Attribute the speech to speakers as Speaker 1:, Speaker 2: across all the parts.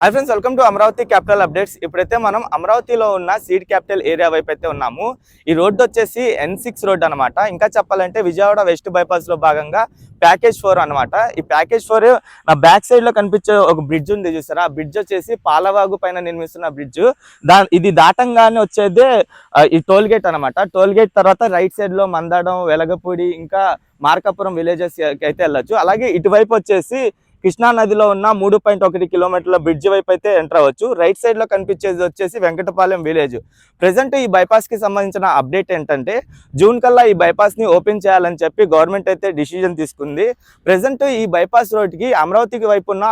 Speaker 1: Hi friends welcome to Amaravati capital updates ఇప్పుడైతే మనం అమరావతిలో ఉన్న సీడ్ క్యాపిటల్ ఏరియా వైపు అయితే ఉన్నాము. ఈ రోడ్డు వచ్చేసి ఎన్ సిక్స్ రోడ్ అనమాట ఇంకా చెప్పాలంటే విజయవాడ వెస్ట్ బైపాస్లో భాగంగా ప్యాకేజ్ ఫోర్ అన్నమాట. ఈ ప్యాకేజ్ ఫోర్ నా బ్యాక్ సైడ్లో కనిపించే ఒక బ్రిడ్జ్ ఉంది చూసారా? ఆ బ్రిడ్జ్ వచ్చేసి పాలవాగు పైన నిర్మిస్తున్న బ్రిడ్జ్ దా ఇది దాటంగానే వచ్చేదే ఈ టోల్ గేట్ అనమాట టోల్ గేట్ తర్వాత రైట్ సైడ్లో మందడం వెలగపూడి ఇంకా మార్కాపురం విలేజెస్ అయితే వెళ్ళొచ్చు. అలాగే ఇటువైపు వచ్చేసి కృష్ణా నదిలో ఉన్న మూడు పాయింట్ ఒకటి కిలోమీటర్ల బ్రిడ్జ్ వైపు అయితే ఎంటర్ అవ్వచ్చు. రైట్ సైడ్లో కనిపించేది వచ్చేసి వెంకటపాలెం విలేజ్. ప్రెసెంట్ ఈ బైపాస్కి సంబంధించిన అప్డేట్ ఏంటంటే జూన్ కల్లా ఈ బైపాస్ని ఓపెన్ చేయాలని చెప్పి గవర్నమెంట్ అయితే డిసిజన్ తీసుకుంది. ప్రెసెంట్ ఈ బైపాస్ రోడ్కి అమరావతికి వైపు ఉన్న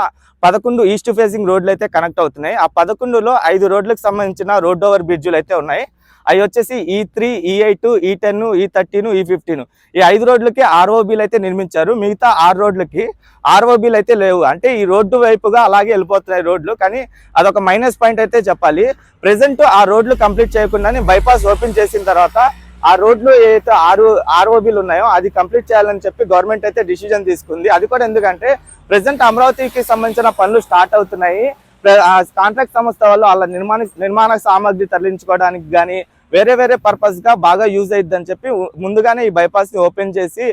Speaker 1: పదకొండు ఈస్ట్ ఫేసింగ్ రోడ్లు అయితే కనెక్ట్ అవుతున్నాయి. ఆ పదకొండులో ఐదు రోడ్లకు సంబంధించిన రోడ్ ఓవర్ బ్రిడ్జ్లు అయితే ఉన్నాయి. అవి వచ్చేసి ఈ త్రీ ఈ ఎయిట్ ఈ టెన్ ఈ థర్టీన్ ఈ ఫిఫ్టీన్ ఈ ఐదు రోడ్లకి ఆర్ఓబీలు అయితే నిర్మించారు. మిగతా ఆరు రోడ్లకి ఆర్ఓబీలు అయితే లేవు. అంటే ఈ రోడ్డు వైపుగా అలాగే వెళ్ళిపోతున్నాయి రోడ్లు. కానీ అదొక మైనస్ పాయింట్ అయితే చెప్పాలి. ప్రెసెంట్ ఆ రోడ్లు కంప్లీట్ చేయకుండానే బైపాస్ ఓపెన్ చేసిన తర్వాత ఆ రోడ్లు ఏదైతే ఆరు ఆర్ఓబీలు ఉన్నాయో అది కంప్లీట్ చేయాలని చెప్పి గవర్నమెంట్ అయితే డిసిజన్ తీసుకుంది. అది కూడా ఎందుకంటే ప్రజెంట్ అమరావతికి సంబంధించిన పనులు స్టార్ట్ అవుతున్నాయి. కాంట్రాక్ట్ సంస్థ వాళ్ళు వాళ్ళ నిర్మాణ నిర్మాణ సామాగ్రి తరలించుకోవడానికి కానీ వేరే వేరే పర్పస్గా బాగా యూజ్ అయ్యిద్ది అని చెప్పి ముందుగానే ఈ బైపాస్ని ఓపెన్ చేసి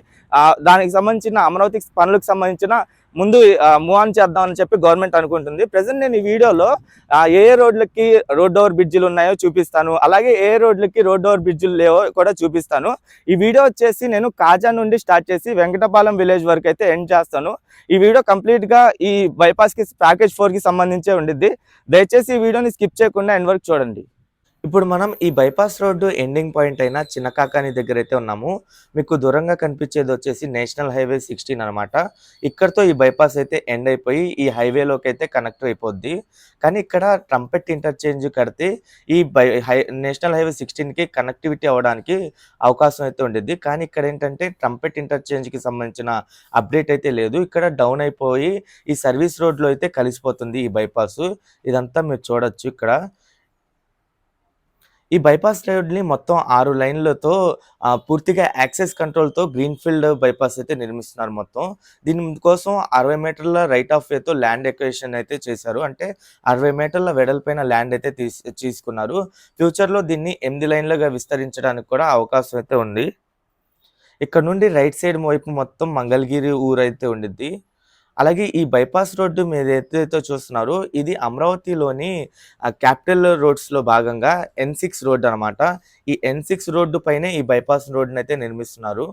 Speaker 1: దానికి సంబంధించిన అమరావతి పనులకు సంబంధించిన ముందు మూవ్ ఆన్ చేద్దామని చెప్పి గవర్నమెంట్ అనుకుంటుంది. ప్రెసెంట్ నేను ఈ వీడియోలో ఏ ఏ రోడ్లకి రోడ్ ఓవర్ బ్రిడ్జిలు ఉన్నాయో చూపిస్తాను. అలాగే ఏ రోడ్లకి రోడ్ ఓవర్ బ్రిడ్జిలు లేవో కూడా చూపిస్తాను. ఈ వీడియో వచ్చేసి నేను కాజా నుండి స్టార్ట్ చేసి వెంకటపాలెం విలేజ్ వరకు అయితే ఎండ్ చేస్తాను. ఈ వీడియో కంప్లీట్గా ఈ బైపాస్కి ప్యాకేజ్ ఫోర్కి సంబంధించే ఉండిద్ది. దయచేసి ఈ వీడియోని స్కిప్ చేయకుండా ఎండ్ వరకు చూడండి. ఇప్పుడు మనం ఈ బైపాస్ రోడ్డు ఎండింగ్ పాయింట్ అయిన చిన్నకాకాని దగ్గర అయితే ఉన్నాము మీకు దూరంగా కనిపించేది వచ్చేసి నేషనల్ హైవే సిక్స్టీన్ అనమాట ఇక్కడతో ఈ బైపాస్ అయితే ఎండ్ అయిపోయి ఈ హైవేలోకి అయితే కనెక్ట్ అయిపోద్ది. కానీ ఇక్కడ ట్రంపెట్ ఇంటర్చేంజ్ కడితే ఈ బై హై నేషనల్ హైవే సిక్స్టీన్కి కనెక్టివిటీ అవ్వడానికి అవకాశం అయితే ఉండేది కానీ ఇక్కడ ఏంటంటే ట్రంపెట్ ఇంటర్చేంజ్కి సంబంధించిన అప్డేట్ అయితే లేదు. ఇక్కడ డౌన్ అయిపోయి ఈ సర్వీస్ రోడ్లో అయితే కలిసిపోతుంది ఈ బైపాస్ ఇదంతా మీరు చూడొచ్చు ఇక్కడ. ఈ బైపాస్ రోడ్ని మొత్తం ఆరు లైన్లతో పూర్తిగా యాక్సెస్ కంట్రోల్తో గ్రీన్ఫీల్డ్ బైపాస్ అయితే నిర్మిస్తున్నారు మొత్తం. దీని కోసం అరవై మీటర్ల రైట్ ఆఫ్ వేతో ల్యాండ్ ఎక్వేషన్ అయితే చేశారు. అంటే అరవై మీటర్ల వెడల్పైన ల్యాండ్ అయితే తీసి తీసుకున్నారు. ఫ్యూచర్లో దీన్ని ఎనిమిది లైన్లుగా విస్తరించడానికి కూడా అవకాశం అయితే ఉంది. ఇక్కడ నుండి రైట్ సైడ్ వైపు మొత్తం మంగళగిరి ఊరు అయితే ఉండిద్ది. అలాగే ఈ బైపాస్ రోడ్డు మీరు ఏదైతే చూస్తున్నారో ఇది అమరావతిలోని క్యాపిటల్ రోడ్స్లో భాగంగా ఎన్ సిక్స్ రోడ్ అనమాట ఈ ఎన్ సిక్స్ రోడ్డు పైనే ఈ బైపాస్ రోడ్డుని అయితే నిర్మిస్తున్నారు.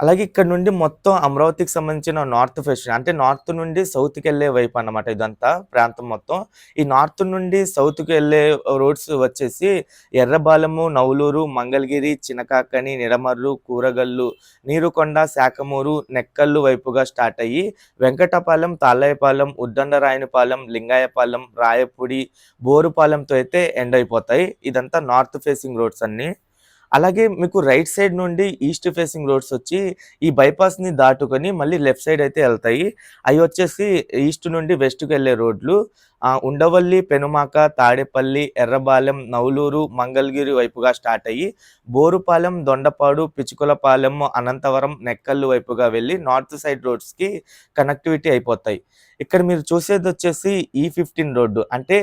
Speaker 1: అలాగే ఇక్కడ నుండి మొత్తం అమరావతికి సంబంధించిన నార్త్ ఫెషన్ అంటే నార్త్ నుండి సౌత్కి వెళ్ళే వైపు అన్నమాట ఇదంతా ప్రాంతం మొత్తం. ఈ నార్త్ నుండి సౌత్కి వెళ్ళే రోడ్స్ వచ్చేసి ఎర్రబాలము నవలూరు మంగళగిరి చినకాకని నిడమర్రు కూరగల్లు నీరుకొండ శాఖమూరు నెక్కల్లు వైపుగా స్టార్ట్ అయ్యి వెంకటపాలెం తాళ్ళయ్యపాలెం ఉద్దండరాయనిపాలెం లింగాయపాలెం రాయపూడి బోరుపాలెంతో అయితే ఎండ్ అయిపోతాయి. ఇదంతా నార్త్ ఫేసింగ్ రోడ్స్ అన్ని. అలాగే మీకు రైట్ సైడ్ నుండి ఈస్ట్ ఫేసింగ్ రోడ్స్ వచ్చి ఈ బైపాస్ని ని దాటుకొని మళ్ళీ లెఫ్ట్ సైడ్ అయితే వెళ్తాయి. అవి వచ్చేసి ఈస్ట్ నుండి వెస్ట్కి వెళ్ళే రోడ్లు. ఉండవల్లి పెనుమాక తాడేపల్లి ఎర్రబాలెం నవలూరు మంగళగిరి వైపుగా స్టార్ట్ అయ్యి బోరుపాలెం దొండపాడు పిచుకులపాలెం అనంతవరం నెక్కల్లు వైపుగా వెళ్ళి నార్త్ సైడ్ రోడ్స్కి కనెక్టివిటీ అయిపోతాయి. ఇక్కడ మీరు చూసేది వచ్చేసి e ఈ ఫిఫ్టీన్ రోడ్డు. అంటే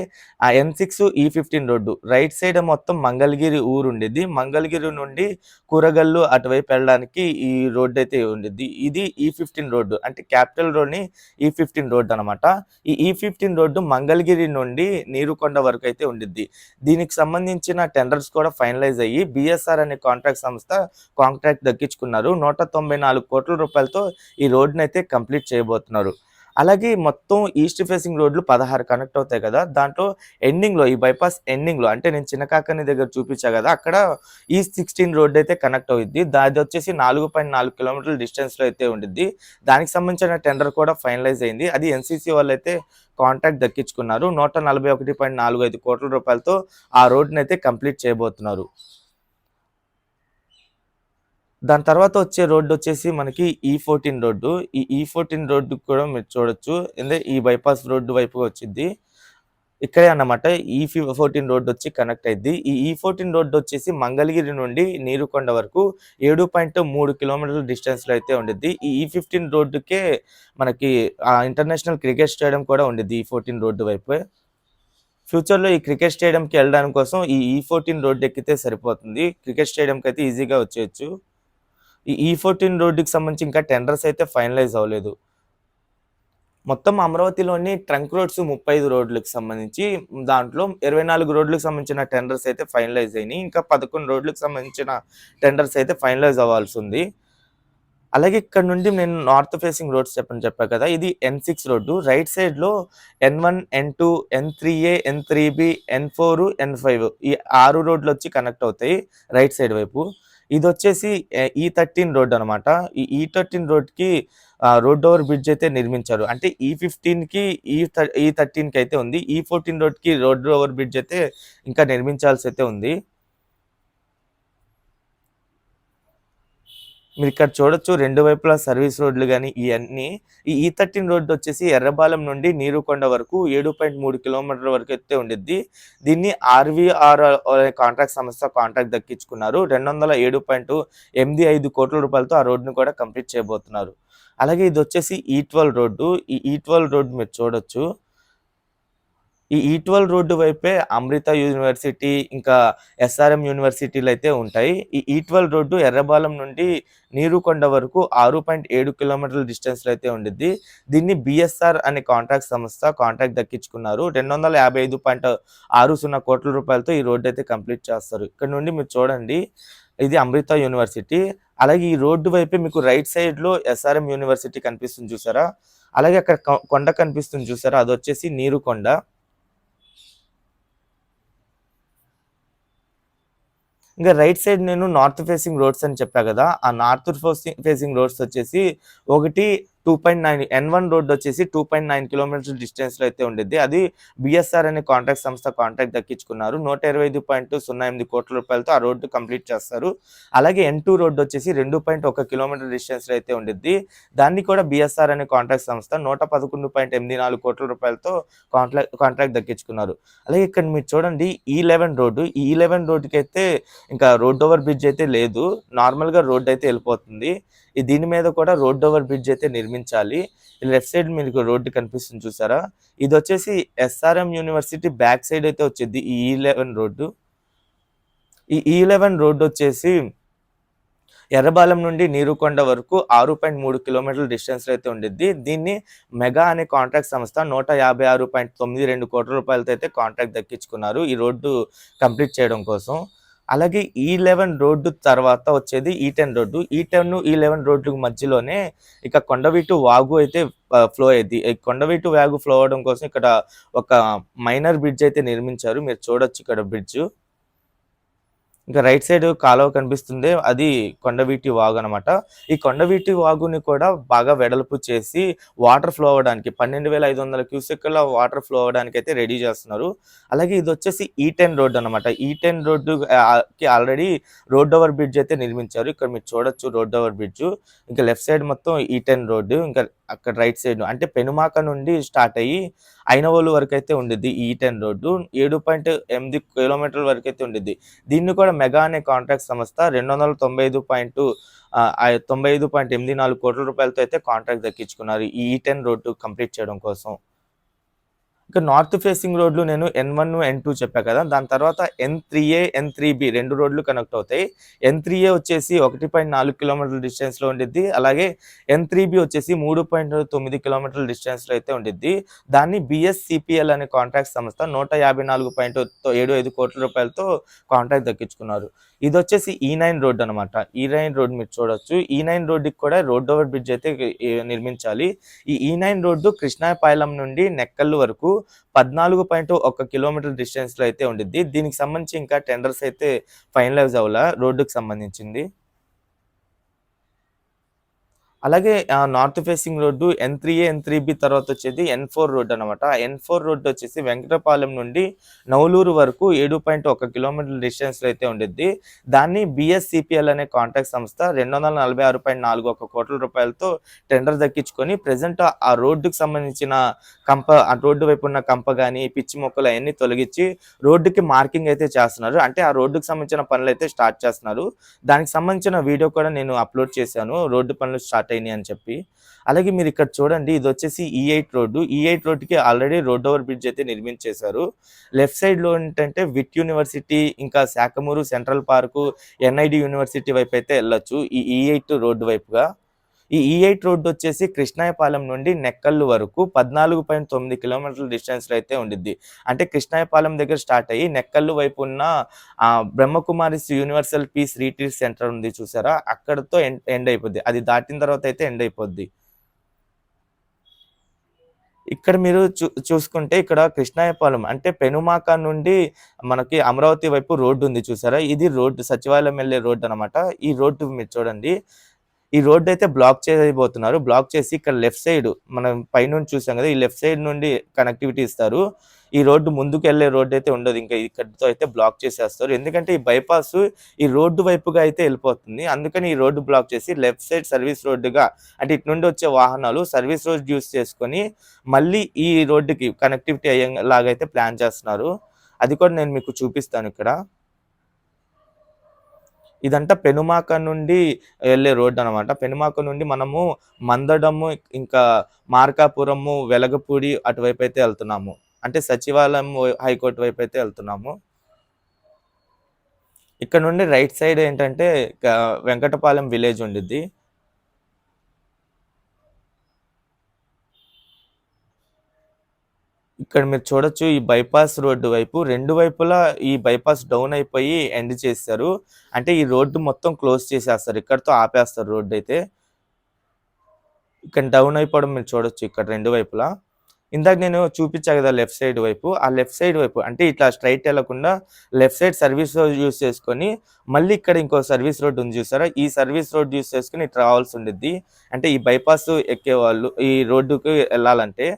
Speaker 1: ఆ N six E fifteen road. Right side మొత్తం మంగళగిరి ఊరు ఉండేది. మంగళగిరి నుండి కూరగల్లు అటువైపు వెళ్ళడానికి ఈ రోడ్డు అయితే ఉండేది. ఇది e ఈ ఫిఫ్టీన్ రోడ్డు. అంటే క్యాపిటల్ రోడ్ని ఈ ఫిఫ్టీన్ రోడ్డు అనమాట. ఈ e ఈ ఫిఫ్టీన్ రోడ్డు మంగళ మంగళగిరి నుండి నీరుకొండ వరకు అయితే ఉండిద్ది. దీనికి సంబంధించిన టెండర్స్ కూడా ఫైనలైజ్ అయ్యి బిఎస్ఆర్ అనే కాంట్రాక్ట్ సంస్థ కాంట్రాక్ట్ దక్కించుకున్నారు. నూట తొంభై నాలుగు కోట్ల రూపాయలతో ఈ రోడ్డుని అయితే కంప్లీట్ చేయబోతున్నారు. అలాగే మొత్తం ఈస్ట్ ఫేసింగ్ రోడ్లు పదహారు కనెక్ట్ అవుతాయి కదా. దాంట్లో ఎండింగ్లో ఈ బైపాస్ ఎండింగ్లో అంటే నేను చిన్నకాకని దగ్గర చూపించా కదా అక్కడ ఈ సిక్స్టీన్ రోడ్ అయితే కనెక్ట్ అవుద్ది. దాది వచ్చేసి నాలుగు పాయింట్ నాలుగు కిలోమీటర్ల డిస్టెన్స్లో అయితే ఉండిద్ది. దానికి సంబంధించిన టెండర్ కూడా ఫైనలైజ్ అయింది. అది ఎన్సీసీ వాళ్ళు అయితే కాంట్రాక్ట్ దక్కించుకున్నారు. నూట నలభై ఒకటి పాయింట్ నాలుగు ఐదు కోట్ల రూపాయలతో ఆ రోడ్ని అయితే కంప్లీట్ చేయబోతున్నారు. దాని తర్వాత వచ్చే రోడ్డు వచ్చేసి మనకి e ఈ ఫోర్టీన్ రోడ్డు. ఈ e ఈ ఫోర్టీన్ రోడ్డు కూడా మీరు చూడొచ్చు. అంటే ఈ బైపాస్ రోడ్డు వైపుగా వచ్చింది ఇక్కడే అన్నమాట. E ఈ ఫోర్టీన్ రోడ్డు వచ్చి కనెక్ట్ అయింది ఈ ఈ ఫోర్టీన్ రోడ్డు వచ్చేసి మంగళగిరి నుండి నీరుకొండ వరకు ఏడు పాయింట్ మూడు కిలోమీటర్ల డిస్టెన్స్లో అయితే ఉండిద్ది. ఈ ఈ ఫిఫ్టీన్ రోడ్డుకే మనకి ఇంటర్నేషనల్ క్రికెట్ స్టేడియం కూడా ఉండిద్ది ఈ ఫోర్టీన్ రోడ్డు వైపు. ఫ్యూచర్లో ఈ క్రికెట్ స్టేడియంకి వెళ్ళడానికి కోసం ఈ ఈ ఫోర్టీన్ రోడ్డు ఎక్కితే సరిపోతుంది. క్రికెట్ స్టేడియంకి అయితే ఈజీగా వచ్చేయచ్చు. ఈ ఈ ఫోర్టీన్ రోడ్డుకి సంబంధించి ఇంకా టెండర్స్ అయితే ఫైనలైజ్ అవ్వలేదు. మొత్తం అమరావతిలోని ట్రంక్ రోడ్స్ ముప్పై ఐదు రోడ్లకు సంబంధించి దాంట్లో ఇరవై నాలుగు రోడ్లకు సంబంధించిన టెండర్స్ అయితే ఫైనలైజ్ అయినాయి. ఇంకా పదకొండు రోడ్లకు సంబంధించిన టెండర్స్ అయితే ఫైనలైజ్ అవ్వాల్సి ఉంది. అలాగే ఇక్కడ నుండి నేను నార్త్ ఫేసింగ్ రోడ్స్ చెప్పని చెప్పా కదా ఇది ఎన్ సిక్స్ రోడ్డు. రైట్ సైడ్లో N one N two N three A N three B N four N five ఈ ఆరు రోడ్లు వచ్చి కనెక్ట్ అవుతాయి. రైట్ సైడ్ వైపు. ఇది వచ్చేసి ఈ థర్టీన్ e రోడ్ అనమాట. ఈ ఈ థర్టీన్ రోడ్కి రోడ్ ఓవర్ బ్రిడ్జ్ అయితే నిర్మించారు. అంటే ఈ ఫిఫ్టీన్కి ఈ ఈ థర్టీన్కి అయితే ఉంది. ఈ ఫోర్టీన్ రోడ్కి రోడ్ ఓవర్ బ్రిడ్జ్ అయితే ఇంకా నిర్మించాల్సి అయితే ఉంది. మీరు ఇక్కడ చూడొచ్చు రెండు వైపులా సర్వీస్ రోడ్లు కానీ ఇవన్నీ ఈ e ఈ థర్టీన్ రోడ్డు వచ్చేసి ఎర్రబాలెం నుండి నీరుకొండ వరకు ఏడు పాయింట్ మూడు కిలోమీటర్ల వరకు అయితే ఉండిద్ది. దీన్ని ఆర్వీఆర్ కాంట్రాక్ట్ సంస్థ కాంట్రాక్ట్ దక్కించుకున్నారు. రెండు వందల ఏడు పాయింట్ ఎనిమిది ఐదు కోట్ల రూపాయలతో ఆ రోడ్డును కూడా కంప్లీట్ చేయబోతున్నారు. అలాగే ఇది వచ్చేసి ఈ e ట్వెల్వ్ రోడ్డు. ఈ e ఈ ట్వెల్వ్ రోడ్డు మీరు చూడొచ్చు. ఈ ఈట్వల్ రోడ్డు వైపే అమృత యూనివర్సిటీ ఇంకా ఎస్ఆర్ఎం యూనివర్సిటీలు అయితే ఉంటాయి. ఈ ఈట్వల్ రోడ్డు ఎర్రబాలెం నుండి నీరుకొండ వరకు ఆరు పాయింట్ ఏడు కిలోమీటర్ల డిస్టెన్స్లో అయితే ఉండిద్ది. దీన్ని బిఎస్ఆర్ అనే కాంట్రాక్ట్ సంస్థ కాంట్రాక్ట్ దక్కించుకున్నారు. రెండు వందల యాభై ఐదు పాయింట్ ఆరు సున్నా కోట్ల రూపాయలతో ఈ రోడ్డు అయితే కంప్లీట్ చేస్తారు. ఇక్కడ నుండి మీరు చూడండి ఇది అమృత యూనివర్సిటీ. అలాగే ఈ రోడ్డు వైపే మీకు రైట్ సైడ్లో ఎస్ఆర్ఎం యూనివర్సిటీ కనిపిస్తుంది చూసారా? అలాగే అక్కడ కొండ కనిపిస్తుంది చూసారా? అది వచ్చేసి నీరుకొండ. ఇంకా రైట్ సైడ్ నేను నార్త్ ఫేసింగ్ రోడ్స్ అని చెప్పా కదా ఆ నార్త్ ఫేసింగ్ రోడ్స్ వచ్చేసి ఒకటి two point nine N one road వచ్చేసి టూ పాయింట్ నైన్ కిలోమీటర్స్ డిస్టెన్స్లో అయితే ఉండేది అది బిఎస్ఆర్ అనే కాంట్రాక్ట్ సంస్థ కాంట్రాక్ట్ దక్కించుకున్నారు. నూట ఇరవై ఐదు పాయింట్ సున్నా ఎనిమిది కోట్ల రూపాయలతో ఆ రోడ్డు కంప్లీట్ చేస్తారు. అలాగే ఎన్ టూ రోడ్ వచ్చేసి రెండు పాయింట్ ఒక కిలోమీటర్ డిస్టెన్స్లో అయితే ఉండేది దాన్ని కూడా బిఎస్ఆర్ అనే కాంట్రాక్ట్ సంస్థ నూట పదకొండు పాయింట్ ఎనిమిది నాలుగు కోట్ల రూపాయలతో కాంట్రాక్ట్ కాంట్రాక్ట్ దక్కించుకున్నారు. అలాగే ఇక్కడ మీరు చూడండి e ఈ లెవెన్ రోడ్డు. ఈ e లెవెన్ రోడ్డుకి అయితే ఇంకా రోడ్ ఓవర్ బ్రిడ్జ్ అయితే లేదు. నార్మల్గా రోడ్ అయితే వెళ్ళిపోతుంది. దీని మీద కూడా రోడ్ ఓవర్ బ్రిడ్జ్ అయితే నిర్మించాలి. లెఫ్ట్ సైడ్ మీకు రోడ్డు కనిపిస్తుంది చూసారా? ఇది వచ్చేసి ఎస్ఆర్ఎం యూనివర్సిటీ బ్యాక్ సైడ్ అయితే వచ్చేది ఈ e ఈలెవెన్ రోడ్డు. ఈ e ఈలెవెన్ రోడ్డు వచ్చేసి ఎర్రబాలెం నుండి నీరుకొండ వరకు ఆరు పాయింట్ మూడు కిలోమీటర్ల డిస్టెన్స్ అయితే ఉండిద్ది. దీన్ని మెగా అనే కాంట్రాక్ట్ సంస్థ నూట యాభై ఆరు పాయింట్ తొమ్మిది రెండు కోట్ల రూపాయలతో అయితే కాంట్రాక్ట్ దక్కించుకున్నారు ఈ రోడ్డు కంప్లీట్ చేయడం కోసం. అలాగే e ఈ లెవెన్ రోడ్డు తర్వాత వచ్చేది e E ten road. E ten E eleven road మధ్యలోనే ఇక కొండవీటు వాగు అయితే ఫ్లో అయ్యింది. కొండవీటు వాగు ఫ్లో అవడం కోసం ఇక్కడ ఒక మైనర్ బ్రిడ్జ్ అయితే నిర్మించారు. మీరు చూడొచ్చు ఇక్కడ బ్రిడ్జ్. ఇంకా రైట్ సైడ్ కాలువ కనిపిస్తుంది. అది కొండవీటి వాగు అనమాట ఈ కొండవీటి వాగుని కూడా బాగా వెడల్పు చేసి వాటర్ ఫ్లో అవ్వడానికి పన్నెండు వేల ఐదు వందల క్యూసెక్ల వాటర్ ఫ్లో అవ్వడానికి అయితే రెడీ చేస్తున్నారు. అలాగే ఇది వచ్చేసి ఈ టెన్ రోడ్ అనమాట ఈ టెన్ రోడ్డుకి ఆల్రెడీ రోడ్ ఓవర్ బ్రిడ్జ్ అయితే నిర్మించారు. ఇక్కడ మీరు చూడొచ్చు రోడ్ ఓవర్ బ్రిడ్జ్. ఇంకా లెఫ్ట్ సైడ్ మొత్తం ఈ టెన్ రోడ్డు ఇంకా అక్కడ రైట్ సైడ్ అంటే పెనుమాక నుండి స్టార్ట్ అయ్యి ఐనవోలు వరకు అయితే ఉండిద్ది ఈ టెన్ రోడ్డు. ఏడు పాయింట్ ఎనిమిది కిలోమీటర్ల వరకు అయితే ఉండిద్ది. దీన్ని కూడా మెగా అనే కాంట్రాక్ట్ సంస్థ రెండు వందల తొంభై ఐదు పాయింట్ తొంభై ఐదు పాయింట్ ఎనిమిది నాలుగు కోట్ల రూపాయలతో అయితే కాంట్రాక్ట్ దక్కించుకున్నారు ఈ టెన్ రోడ్డు కంప్లీట్ చేయడం కోసం. ఇక నార్త్ ఫేసింగ్ రోడ్లు నేను ఎన్ వన్ ఎన్ టూ చెప్పా కదా దాని తర్వాత N three A N three B రెండు రోడ్లు కనెక్ట్ అవుతాయి. ఎన్ త్రీ ఏ వచ్చేసి ఒకటి పాయింట్ నాలుగు కిలోమీటర్ల డిస్టెన్స్లో ఉండిద్ది. అలాగే ఎన్ త్రీ బి వచ్చేసి మూడు పాయింట్ తొమ్మిది కిలోమీటర్ల డిస్టెన్స్లో అయితే ఉండిద్ది. దాన్ని బిఎస్సిపిఎల్ అనే కాంట్రాక్ట్ సంస్థ నూట యాభై నాలుగు పాయింట్ ఏడు ఐదు కోట్ల రూపాయలతో కాంట్రాక్ట్ దక్కించుకున్నారు. ఇది వచ్చేసి ఈ e నైన్ రోడ్ అనమాట ఈ e నైన్ రోడ్ మీరు చూడొచ్చు. E ఈ నైన్ రోడ్డుకి కూడా రోడ్ ఓవర్ బ్రిడ్జ్ అయితే నిర్మించాలి. ఈ ఈ నైన్ రోడ్డు కృష్ణాపాలెం నుండి నెక్కల్లు వరకు పద్నాలుగు పాయింట్ ఒక కిలోమీటర్ డిస్టెన్స్లో అయితే ఉండిద్ది. దీనికి సంబంధించి ఇంకా టెండర్స్ అయితే ఫైనలైజ్ అవ్వాల? రోడ్డుకి సంబంధించింది. అలాగే north facing road N three A, N three B తర్వాత వచ్చేది ఎన్ ఫోర్ రోడ్ అనమాట. ఎన్ ఫోర్ రోడ్ వచ్చేసి వెంకటపాలెం నుండి నవలూరు వరకు 7.1 కిలోమీటర్ల డిస్టెన్స్‌లో అయితే ఉండిద్ది. దాన్ని బీఎస్‌సీపీఎల్ అనే కాంట్రాక్ట్ సంస్థ 246.41 కోట్ల రూపాయలతో టెండర్ దక్కించుకొని ప్రజెంట్ ఆ రోడ్డుకు సంబంధించిన కంప ఆ రోడ్డు వైపు ఉన్న కంప కానీ పిచ్చి మొక్కలు అవన్నీ తొలగించి రోడ్డుకి మార్కింగ్ అయితే చేస్తున్నారు. అంటే ఆ రోడ్డుకు సంబంధించిన పనులైతే స్టార్ట్ చేస్తున్నారు. దానికి సంబంధించిన వీడియో కూడా నేను అప్‌లోడ్ చేశాను. రోడ్డు పనులు స్టార్ట్ అయినాయి అని చెప్పి. అలాగే మీరు ఇక్కడ చూడండి ఇది వచ్చేసి e ఈ ఎయిట్ రోడ్డు. E ఈ8 రోడ్డుకి ఆల్రెడీ రోడ్ ఓవర్ బ్రిడ్జ్ అయితే నిర్మించేశారు. లెఫ్ట్ సైడ్‌లో ఏంటంటే విట్ యూనివర్సిటీ ఇంకా Sakhamuru central park, NID university వైపు అయితే వెళ్ళొచ్చు ఈ e ఎయిట్ రోడ్డు వైపుగా. ఈ e ఈఐట్ రోడ్డు వచ్చేసి కృష్ణాయపాలెం నుండి నెక్కల్లు వరకు 14.9 కిలోమీటర్ల డిస్టెన్స్‌లో అయితే ఉండిద్ది. అంటే కృష్ణాయపాలెం దగ్గర స్టార్ట్ అయ్యి నెక్కల్లు వైపు ఉన్న Brahmakumaris universal peace retreat centre ఉంది చూసారా? అక్కడతో ఎండ్ అయిపోద్ది. అది దాటిన తర్వాత అయితే ఎండ్ అయిపోద్ది. ఇక్కడ మీరు చూ చూసుకుంటే ఇక్కడ కృష్ణాయపాలెం అంటే పెనుమాక నుండి మనకి అమరావతి వైపు రోడ్డు ఉంది చూసారా? ఇది రోడ్డు సచివాలయం వెళ్ళే రోడ్డు అనమాట. ఈ రోడ్డు మీరు చూడండి. ఈ రోడ్డు అయితే బ్లాక్ చేయబోతున్నారు. బ్లాక్ చేసి ఇక్కడ లెఫ్ట్ సైడ్ మనం పైనుంచి చూసాం కదా! ఈ లెఫ్ట్ సైడ్ నుండి కనెక్టివిటీ ఇస్తారు. ఈ రోడ్డు ముందుకు వెళ్ళే రోడ్డు అయితే ఉండదు. ఇంకా ఇక్కడితో అయితే బ్లాక్ చేసేస్తారు. ఎందుకంటే ఈ బైపాస్ ఈ రోడ్డు వైపుగా అయితే వెళ్ళిపోతుంది అందుకని ఈ రోడ్డు బ్లాక్ చేసి లెఫ్ట్ సైడ్ సర్వీస్ రోడ్డుగా అంటే ఇటు నుండి వచ్చే వాహనాలు సర్వీస్ రోడ్ యూజ్ చేసుకొని మళ్ళీ ఈ రోడ్డుకి కనెక్టివిటీ అయ్యేలాగైతే అయితే ప్లాన్ చేస్తున్నారు. అది కూడా నేను మీకు చూపిస్తాను ఇక్కడ. ఇదంతా పెనుమాక నుండి వెళ్ళే రోడ్డు అనమాట. పెనుమాక నుండి మనము మందడము, ఇంకా మార్కాపురము, వెలగపూడి అటువైపు అయితే వెళ్తున్నాము అంటే సచివాలయం హైకోర్టు వైపు అయితే వెళ్తున్నాము ఇక్కడ నుండి రైట్ సైడ్ ఏంటంటే వెంకటపాలెం విలేజ్ ఉండిద్ది. ఇక్కడ మీరు చూడొచ్చు ఈ బైపాస్ రోడ్డు వైపు రెండు వైపులా ఈ బైపాస్ డౌన్ అయిపోయి ఎండ్ చేస్తారు అంటే ఈ రోడ్డు మొత్తం క్లోజ్ చేసేస్తారు. ఇక్కడతో ఆపేస్తారు రోడ్డు అయితే ఇక్కడ డౌన్ అయిపోవడం మీరు చూడొచ్చు ఇక్కడ రెండు వైపులా. ఇందాక నేను చూపించా కదా లెఫ్ట్ సైడ్ వైపు. ఆ లెఫ్ట్ సైడ్ వైపు అంటే ఇట్లా స్ట్రైట్ వెళ్ళకుండా left side service road use చేసుకొని మళ్ళీ ఇక్కడ ఇంకో సర్వీస్ రోడ్ ఉంది చూసారా? ఈ సర్వీస్ రోడ్ యూజ్ చేసుకుని ఇటు రావాల్సి ఉండిద్ది. అంటే ఈ బైపాస్ ఎక్కేవాళ్ళు ఈ రోడ్డుకి వెళ్ళాలంటే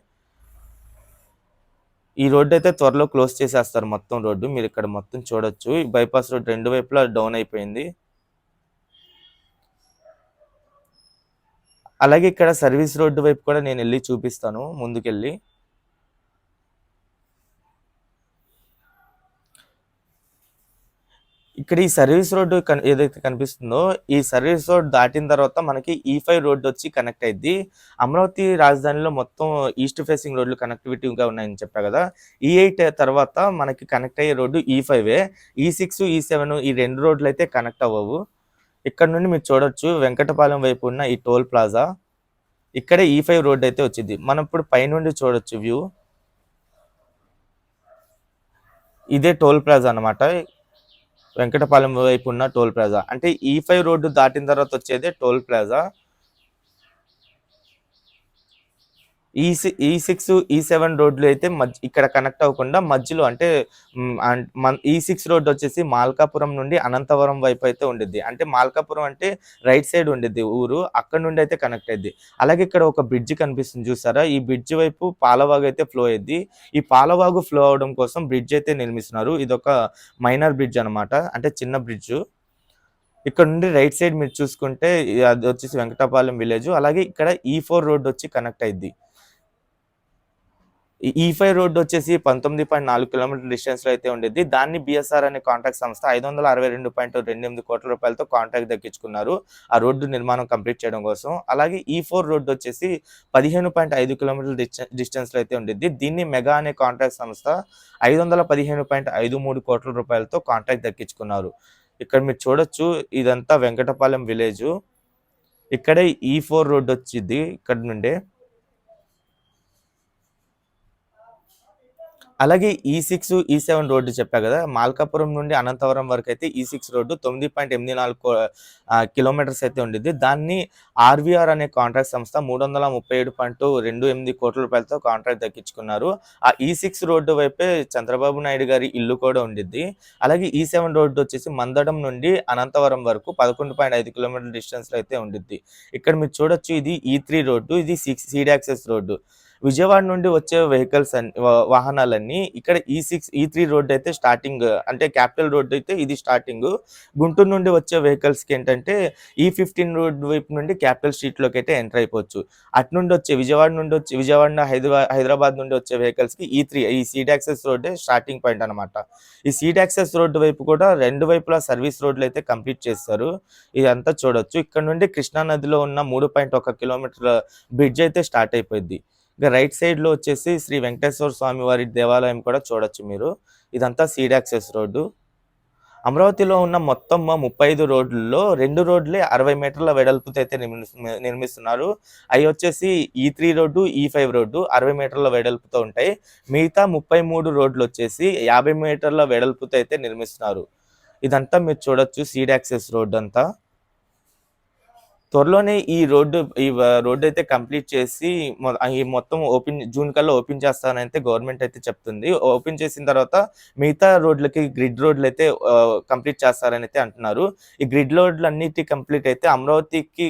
Speaker 1: ఈ రోడ్డు అయితే త్వరలో క్లోజ్ చేసేస్తారు మొత్తం రోడ్డు. మీరు ఇక్కడ మొత్తం చూడొచ్చు. ఈ బైపాస్ రోడ్ రెండు వైపులా డౌన్ అయిపోయింది. అలాగే ఇక్కడ సర్వీస్ రోడ్డు వైపు కూడా నేను వెళ్ళి చూపిస్తాను ముందుకెళ్ళి. ఇక్కడ ఈ సర్వీస్ రోడ్డు ఏదైతే కనిపిస్తుందో ఈ సర్వీస్ రోడ్ దాటిన తర్వాత మనకి e ఈ ఫైవ్ రోడ్డు వచ్చి కనెక్ట్ అయింది అమరావతి రాజధానిలో మొత్తం ఈస్ట్ ఫేసింగ్ రోడ్లు కనెక్టివిటీగా ఉన్నాయని చెప్పా కదా! E ఈ8 తర్వాత మనకి కనెక్ట్ అయ్యే రోడ్డు ఈ5ఏ. ఈ6, ఈ7 ఈ సెవెన్ ఈ రెండు రోడ్లు అయితే కనెక్ట్ అవ్వవు. ఇక్కడ నుండి మీరు చూడొచ్చు వెంకటపాలెం వైపు ఉన్న ఈ టోల్ ప్లాజా. ఇక్కడే e ఈ ఫైవ్ రోడ్ అయితే వచ్చిద్ది. మనం ఇప్పుడు పైనుండి చూడొచ్చు వ్యూ. ఇదే టోల్ ప్లాజా అనమాట. వెంకటపాలెం వైపు ఉన్న టోల్ ప్లాజా. అంటే ఈ ఫైవ్ రోడ్డు దాటిన తర్వాత వచ్చేదే టోల్ ప్లాజా. ఈ6 ఈ6, ఈ7 రోడ్లు అయితే మధ్య ఇక్కడ కనెక్ట్ అవ్వకుండా మధ్యలో అంటే ఈ సిక్స్ రోడ్ వచ్చేసి మాల్కాపురం నుండి అనంతవరం వైపు అయితే ఉండిద్ది. అంటే మాల్కాపురం అంటే రైట్ సైడ్ ఉండిద్ది ఊరు. అక్కడ నుండి అయితే కనెక్ట్ అయ్యింది అలాగే ఇక్కడ ఒక బ్రిడ్జ్ కనిపిస్తుంది చూసారా? ఈ బ్రిడ్జ్ వైపు పాలవాగు అయితే ఫ్లో అయ్యింది ఈ పాలవాగు ఫ్లో అవ్వడం కోసం బ్రిడ్జ్ అయితే నిర్మిస్తున్నారు. ఇది ఒక మైనర్ బ్రిడ్జ్ అనమాట. అంటే చిన్న బ్రిడ్జ్ ఇక్కడ నుండి రైట్ సైడ్ మీరు చూసుకుంటే అది వచ్చేసి వెంకటపాలెం విలేజ్ అలాగే ఇక్కడ ఈ ఫోర్ రోడ్ వచ్చి కనెక్ట్ అయింది ఈ e ఈ5 రోడ్ వచ్చేసి 19.4 కిలోమీటర్ల డిస్టెన్స్‌లో అయితే ఉండేది దాన్ని బీఎస్ఆర్ అనే కాంట్రాక్ట్ సంస్థ 562.28 కోట్ల రూపాయలతో కాంట్రాక్ట్ దక్కించుకున్నారు. ఆ రోడ్డు నిర్మాణం కంప్లీట్ చేయడం కోసం. అలాగే e ఈ ఫోర్ రోడ్డు వచ్చేసి 15.5 కిలోమీటర్ల డిస్ట డిస్టెన్స్‌లో అయితే ఉండిద్ది. దీన్ని మెగా అనే కాంట్రాక్ట్ సంస్థ 515.53 కోట్ల రూపాయలతో కాంట్రాక్ట్ దక్కించుకున్నారు. ఇక్కడ మీరు చూడొచ్చు ఇదంతా వెంకటపాలెం విలేజు. ఇక్కడే e ఈ ఫోర్ రోడ్ వచ్చిద్ది ఇక్కడ నుండే. అలాగే ఈ సిక్స్ ఈ సెవెన్ రోడ్డు చెప్పా కదా మాల్కాపురం నుండి అనంతవరం వరకు అయితే e ఈ సిక్స్ రోడ్డు తొమ్మిది పాయింట్ ఎనిమిది నాలుగు కో- కిలోమీటర్స్ అయితే ఉండిద్ది. దాన్ని ఆర్వీఆర్ అనే కాంట్రాక్ట్ సంస్థ మూడు వందల ముప్పై ఏడు పాయింట్ రెండు ఎనిమిది కోట్ల రూపాయలతో కాంట్రాక్ట్ దక్కించుకున్నారు. ఆ e ఈ సిక్స్ రోడ్డు వైపే చంద్రబాబు నాయుడు గారి ఇల్లు కూడా ఉండిద్ది. అలాగే e ఈ సెవెన్ రోడ్డు వచ్చేసి మందడం నుండి అనంతవరం వరకు పదకొండు పాయింట్ ఐదు కిలోమీటర్ల డిస్టెన్స్లో అయితే ఉండిద్ది. ఇక్కడ మీరు చూడొచ్చు ఇది ఈ త్రీ రోడ్డు ఇది six seed access road. Vijayawada నుండి వచ్చే వెహికల్స్ అన్ని వాహనాలన్నీ ఇక్కడ E six E three road అయితే స్టార్టింగ్ అంటే క్యాపిటల్ రోడ్ అయితే ఇది స్టార్టింగ్ గుంటూరు నుండి వచ్చే వెహికల్స్కి ఏంటంటే ఈ ఫిఫ్టీన్ రోడ్ వైపు నుండి క్యాపిటల్ స్ట్రీట్లోకి అయితే ఎంటర్ అయిపోవచ్చు. అటు నుండి వచ్చే విజయవాడ నుండి వచ్చి విజయవాడ హైదరాబాద్ హైదరాబాద్ నుండి వచ్చే వెహికల్స్కి e ఈ త్రీ ఈ సీడ్ యాక్సెస్ రోడ్డే స్టార్టింగ్ పాయింట్ అనమాట ఈ సీడ్ యాక్సెస్ రోడ్డు వైపు కూడా రెండు వైపులా సర్వీస్ రోడ్లు అయితే కంప్లీట్ చేస్తారు. ఇదంతా చూడొచ్చు. ఇక్కడ నుండి కృష్ణా నదిలో ఉన్న మూడు పాయింట్ ఒక కిలోమీటర్ల బ్రిడ్జ్ అయితే స్టార్ట్ అయిపోయింది ఇక రైట్ సైడ్లో వచ్చేసి శ్రీ వెంకటేశ్వర స్వామి వారి దేవాలయం కూడా చూడొచ్చు మీరు. ఇదంతా సీడ్ యాక్సెస్ రోడ్డు. అమరావతిలో ఉన్న మొత్తం ముప్పై ఐదు రోడ్లలో రెండు రోడ్లే అరవై మీటర్ల వెడల్పుతో అయితే నిర్మి- నిర్మిస్తున్నారు. అవి వచ్చేసి E three road E five road అరవై మీటర్ల వెడల్పుతో ఉంటాయి. మిగతా ముప్పై మూడు రోడ్లు వచ్చేసి యాభై మీటర్ల వెడల్పుతో అయితే నిర్మిస్తున్నారు. ఇదంతా మీరు చూడొచ్చు సీడ్ యాక్సెస్ రోడ్ అంతా త్వరలోనే ఈ రోడ్డు ఈ రోడ్డు అయితే కంప్లీట్ చేసి ఈ మొత్తం ఓపెన్ జూన్ కల్లా ఓపెన్ చేస్తానని అయితే గవర్నమెంట్ అయితే చెప్తుంది. ఓపెన్ చేసిన తర్వాత మిగతా రోడ్లకి గ్రిడ్ రోడ్లు అయితే కంప్లీట్ చేస్తారని అయితే అంటున్నారు. ఈ గ్రిడ్ రోడ్లు అన్నిటి కంప్లీట్ అయితే అమరావతికి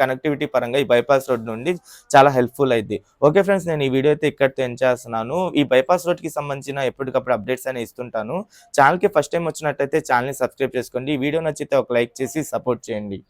Speaker 1: కనెక్టివిటీ పరంగా ఈ బైపాస్ రోడ్ నుండి చాలా హెల్ప్ఫుల్ అయింది ఓకే ఫ్రెండ్స్ నేను ఈ వీడియో అయితే ఇక్కడితో ఎండ్ చేస్తున్నాను. ఈ బైపాస్ రోడ్కి సంబంధించిన ఎప్పటికప్పుడు అప్డేట్స్ అనేవి ఇస్తుంటాను. ఛానల్కి ఫస్ట్ టైం వచ్చినట్టయితే ఛానల్ని సబ్స్క్రైబ్ చేసుకోండి. ఈ వీడియో నచ్చితే ఒక లైక్ చేసి సపోర్ట్ చేయండి.